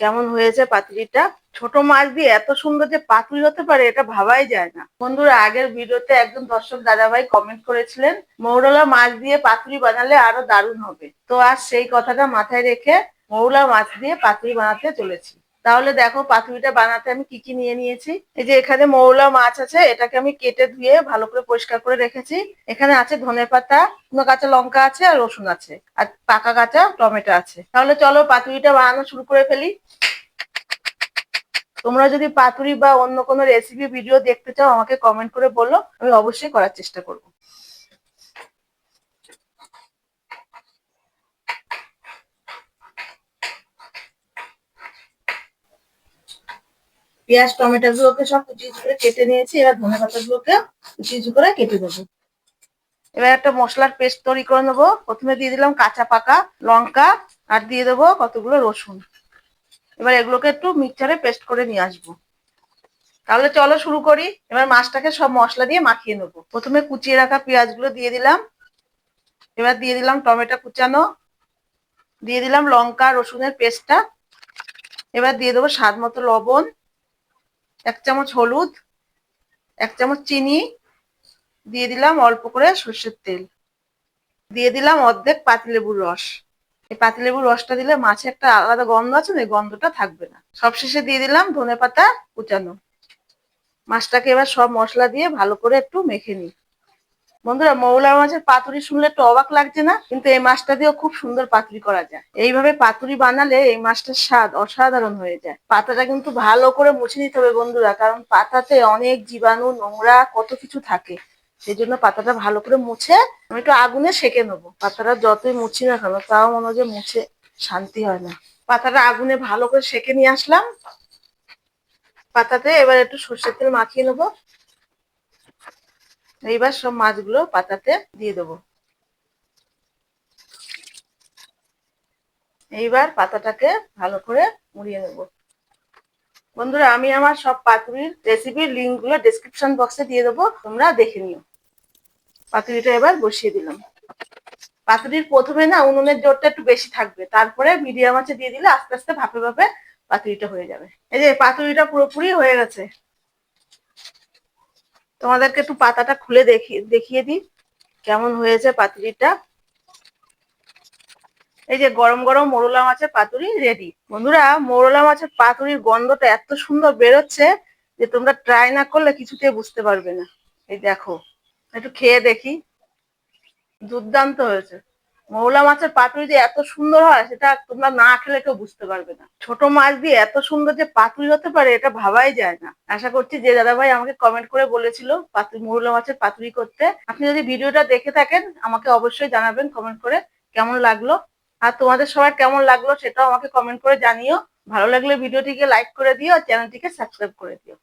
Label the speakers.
Speaker 1: কেমন হয়েছে পাতুরিটা ছোট মাছ দিয়ে এত সুন্দর যে পাতুরি হতে পারে, এটা ভাবাই যায় না। বন্ধুরা, আগের ভিডিওতে একজন দর্শক দাদাভাই কমেন্ট করেছিলেন, মৌরলা মাছ দিয়ে পাতুরি বানালে আরও দারুণ হবে। তো আর সেই কথাটা মাথায় রেখে মৌলা মাছ দিয়ে পাতুরি বানাতে চলেছি। তাহলে দেখো পাতুরিটা বানাতে আমি কি কি নিয়ে নিয়েছি? এই যে এখানে মৌলা মাছ আছে, এটাকে আমি কেটে ধুয়ে ভালো করে পরিষ্কার করে রেখেছি। এখানে আছে ধনে পাতা কাঁচা লঙ্কা আছে আর রসুন আছে, আর পাকা কাঁচা টমেটো আছে। তাহলে চলো পাতুরিটা বানানো শুরু করে ফেলি। তোমরা যদি পাতুরি বা অন্য কোনো রেসিপি ভিডিও দেখতে চাও, আমাকে কমেন্ট করে বলো, আমি অবশ্যই করার চেষ্টা করব। পেঁয়াজ, টমেটো গুলোকে সব কুচি করে কেটে নিয়েছি, এবার ধনে পাতা গুলোকে কুচি করে কেটে দেবো। এবার একটা মশলার পেস্ট তৈরি করে নেব। প্রথমে দিয়ে দিলাম কাঁচা পাকা লঙ্কা, আর দিয়ে দেবো কতগুলো রসুন। এবার এগুলোকে একটু মিক্সচারে পেস্ট করে নিয়ে আসব। তাহলে চলো শুরু করি। এবার মাছটাকে সব মশলা দিয়ে মাখিয়ে নেব। প্রথমে কুচিয়ে রাখা পেঁয়াজগুলো দিয়ে দিলাম। এবার দিয়ে দিলাম টমেটো কুচানো। দিয়ে দিলাম লঙ্কা, রসুনের পেস্টটা। এবার দিয়ে দেবো স্বাদ মতো লবণ। এক চামচ হলুদ, এক চামচ চিনি, দিয়ে দিলাম অল্প করে সর্ষের তেল। দিয়ে দিলাম অর্ধেক পাতিলেবুর রস। এই পাতিলেবুর রসটা দিলে মাছে একটা আলাদা গন্ধ আছে না এই গন্ধটা থাকবে না। সবশেষে দিয়ে দিলাম ধনে পাতা কুচানো। মাছটাকে এবার সব মশলা দিয়ে ভালো করে একটু মেখে নিই। বন্ধুরা, মৌলা মাছের পাতুরি শুনলে একটু অবাক লাগছে না? কিন্তু এই মাছটা দিয়েও খুব সুন্দর পাতুরি করা যায়। এইভাবে পাতুরি বানালে এই মাছটার স্বাদ অসাধারণ হয়ে যায়। পাতাটা কিন্তু ভালো করে মুছে নিতে হবে বন্ধুরা, কারণ পাতাতে অনেক জীবাণু, নোংরা কত কিছু থাকে। সেই জন্য পাতাটা ভালো করে মুছে আমি একটু আগুনে সেকে নেব। পাতাটা যতই মুছি না কেন, তাও মনে হয় যে মুছে শান্তি হয় না। পাতাটা আগুনে ভালো করে সেকে নিয়ে আসলাম। পাতাতে এবার একটু সর্ষের তেল মাখিয়ে নেব। এইবার সব মাছগুলো পাতাতে দিয়ে দেবো। এইবার পাতাটাকে ভালো করে মুড়িয়ে নেব। বন্ধুরা, আমি আমার সব পাতুরির রেসিপির লিঙ্কগুলো ডিসক্রিপশন বক্সে দিয়ে দেবো, তোমরা দেখে নিও। পাতুরিটা এবার বসিয়ে দিলাম। পাতুরির প্রথমে না উনুনের জোরটা একটু বেশি থাকবে, তারপরে মিডিয়াম আছে দিয়ে দিলে আস্তে আস্তে ভাপে ভাপে পাতুরিটা হয়ে যাবে। এই যে পাতুরিটা পুরোপুরি হয়ে গেছে। তোমাদেরকে একটু পাতাটা খুলে দেখিয়ে দেখিয়ে দিই কেমন হয়েছে পাতুরিটা। এই যে গরম গরম মোরলা মাছের পাতুরি রেডি বন্ধুরা, মোরলা মাছের পাতুরির গন্ধটা এত সুন্দর বেরোচ্ছে যে তোমরা ট্রাই না করলে কিছুতে বুঝতে পারবে না। এই দেখো, একটু খেয়ে দেখি। দুর্দান্ত হয়েছে। মৌলা মাছের পাতুরি যে এত সুন্দর হয়, সেটা তোমরা না খেলে কেউ বুঝতে পারবে না। ছোট মাছ দিয়ে এত সুন্দর যে পাতুরি হতে পারে, এটা ভাবাই যায় না। আশা করছি যে দাদা ভাই আমাকে কমেন্ট করে বলেছিল পাতুরি, মৌলা মাছের পাতুরি করতে। আপনি যদি ভিডিওটা দেখে থাকেন, আমাকে অবশ্যই জানাবেন কমেন্ট করে কেমন লাগল। আর তোমাদের সবার কেমন লাগল, সেটাও আমাকে কমেন্ট করে জানিও। ভালো লাগলে ভিডিওটিকে লাইক করে দিও, আর চ্যানেলটিকে সাবস্ক্রাইব করে দিও।